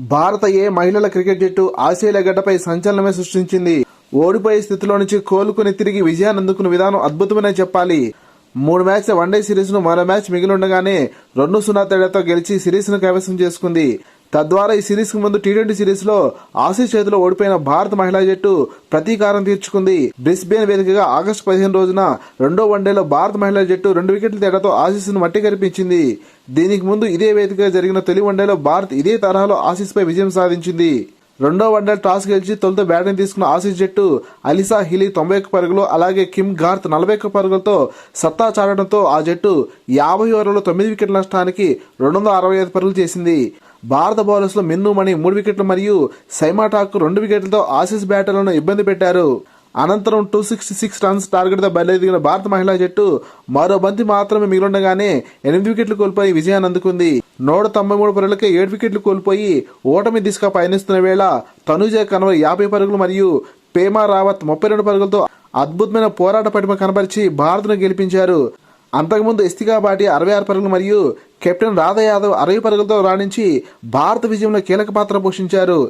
భారత ఏ మహిళల క్రికెట్ జట్టు ఆసియాల గడ్డపై సంచలనమే సృష్టించింది. ఓడిపోయే స్థితిలో నుంచి కోలుకుని తిరిగి విజయాన్ని అందుకున్న విధానం అద్భుతమనే చెప్పాలి. మూడు మ్యాచ్ల వన్డే సిరీస్ను మరో మ్యాచ్ మిగిలి ఉండగానే రెండు సున్నా తేడాతో గెలిచి సిరీస్ను కైవసం చేసుకుంది. తద్వారా ఈ సిరీస్కు ముందు టీ ట్వంటీ సిరీస్లో ఆసీస్ చేతిలో ఓడిపోయిన భారత మహిళా జట్టు ప్రతీకారం తీర్చుకుంది. బ్రిస్బేన్ వేదికగా ఆగస్టు పదిహేను రోజున రెండో వన్డేలో భారత మహిళా జట్టు రెండు వికెట్ల తేడాతో ఆసీస్ను మట్టి కనిపించింది దీనికి ముందు ఇదే వేదికగా జరిగిన తొలి వన్డేలో భారత్ ఇదే తరహాలో ఆసీస్ పై విజయం సాధించింది. రెండో వన్డే టాస్ గెలిచి తొలుత బ్యాటింగ్ తీసుకున్న ఆసీస్ జట్టు అలిసా హిలీ తొంభై ఒక్క పరుగులు అలాగే కిమ్ గార్త్ నలభై ఒక్క పరుగులతో సత్తా చాటడంతో ఆ జట్టు యాభై ఓవర్లలో తొమ్మిది వికెట్ల నష్టానికి రెండు వందల అరవై ఐదు పరుగులు చేసింది. భారత బౌలర్స్లో మిన్ను మణి మూడు వికెట్లు మరియు సైమా ఠాకూర్ రెండు వికెట్లతో ఆసీస్ బ్యాటర్లను ఇబ్బంది పెట్టారు. అనంతరం టూ సిక్స్టీ సిక్స్ రన్స్ టార్గెట్తో బయలుదేరిన భారత మహిళా జట్టు మరో బంతి మాత్రమే మిగిలిండగానే ఎనిమిది వికెట్లు కోల్పోయి విజయాన్ని అందుకుంది. నూట తొంభై మూడు పరుగులకే ఏడు వికెట్లు కోల్పోయి ఓటమి దిశగా పయనిస్తున్న వేళ తనుజ కన్వర్ యాభై పరుగులు మరియు పేమా రావత్ ముప్పై రెండు పరుగులతో అద్భుతమైన పోరాట పటిమ కనబరిచి భారత్ను గెలిపించారు. అంతకుముందు ఇస్తికా బాటి అరవై ఆరు పరుగులు మరియు కెప్టెన్ రాధా యాదవ్ అరవై పరుగులతో రాణించి భారత విజయంలో కీలక పాత్ర పోషించారు.